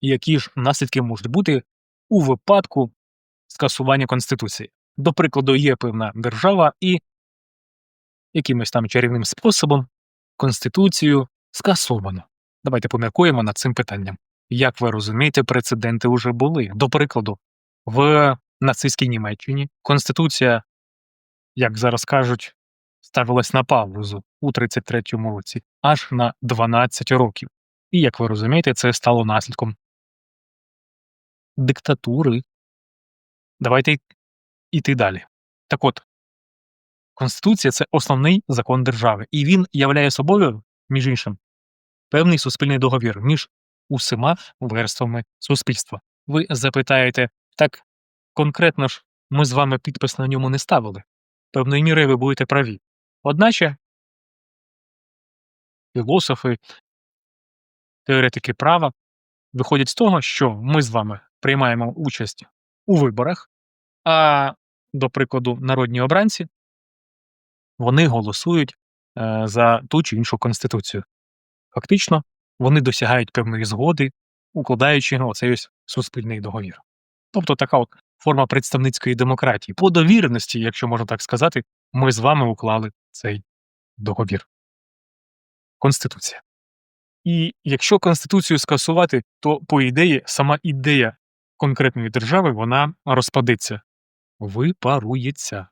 які ж наслідки можуть бути у випадку скасування Конституції. До прикладу, є певна держава і якимось там чарівним способом Конституцію скасовано. Давайте поміркуємо над цим питанням. Як ви розумієте, прецеденти вже були. До прикладу, в нацистській Німеччині Конституція, як зараз кажуть, ставилась на паузу у 33-му році аж на 12 років. І як ви розумієте, це стало наслідком диктатури. Давайте й- іти далі. Так от, Конституція це основний закон держави, і він являє собою, між іншим, певний суспільний договір між усіма верствами суспільства. Ви запитаєте, так конкретно ж ми з вами підпис на ньому не ставили. Певною мірою ви будете праві. Одначе філософи, теоретики права виходять з того, що ми з вами приймаємо участь у виборах, а, до прикладу, народні обранці вони голосують е, за ту чи іншу конституцію. Фактично, вони досягають певної згоди, укладаючи ну, оцей ось суспільний договір. Тобто така от форма представницької демократії. По довіреності, якщо можна так сказати, ми з вами уклали цей договір. Конституція. І якщо Конституцію скасувати, то, по ідеї, сама ідея конкретної держави вона розпадеться, випарується.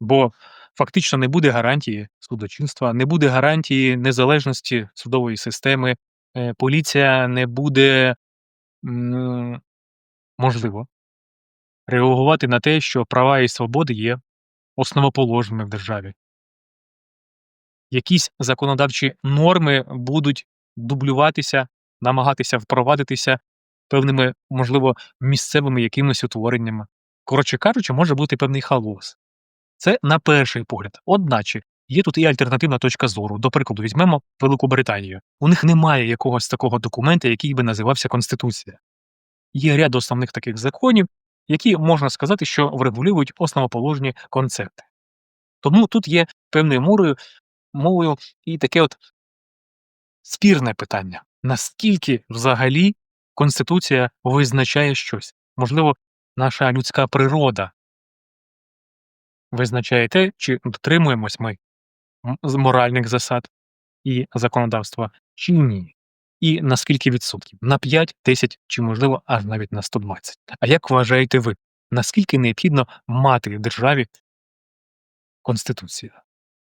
Бо фактично не буде гарантії судочинства, не буде гарантії незалежності судової системи, е, поліція не буде можливо реагувати на те, що права і свободи є основоположними в державі. Якісь законодавчі норми будуть дублюватися, намагатися впровадитися певними, можливо, місцевими якимись утвореннями. Коротше кажучи, може бути певний хаос. Це на перший погляд. Одначе є тут і альтернативна точка зору. До прикладу, візьмемо Велику Британію. У них немає якогось такого документа, який би називався Конституція. Є ряд основних таких законів, які можна сказати, що врегулюють основоположні концепти. Тому тут є певною мовою, мовою і таке от спірне питання: наскільки взагалі Конституція визначає щось? Можливо, наша людська природа визначає те, чи дотримуємось ми з моральних засад і законодавства, чи ні. І на скільки відсотків? На 5, 10 чи, можливо, аж навіть на 120. А як вважаєте ви, наскільки необхідно мати в державі Конституцію?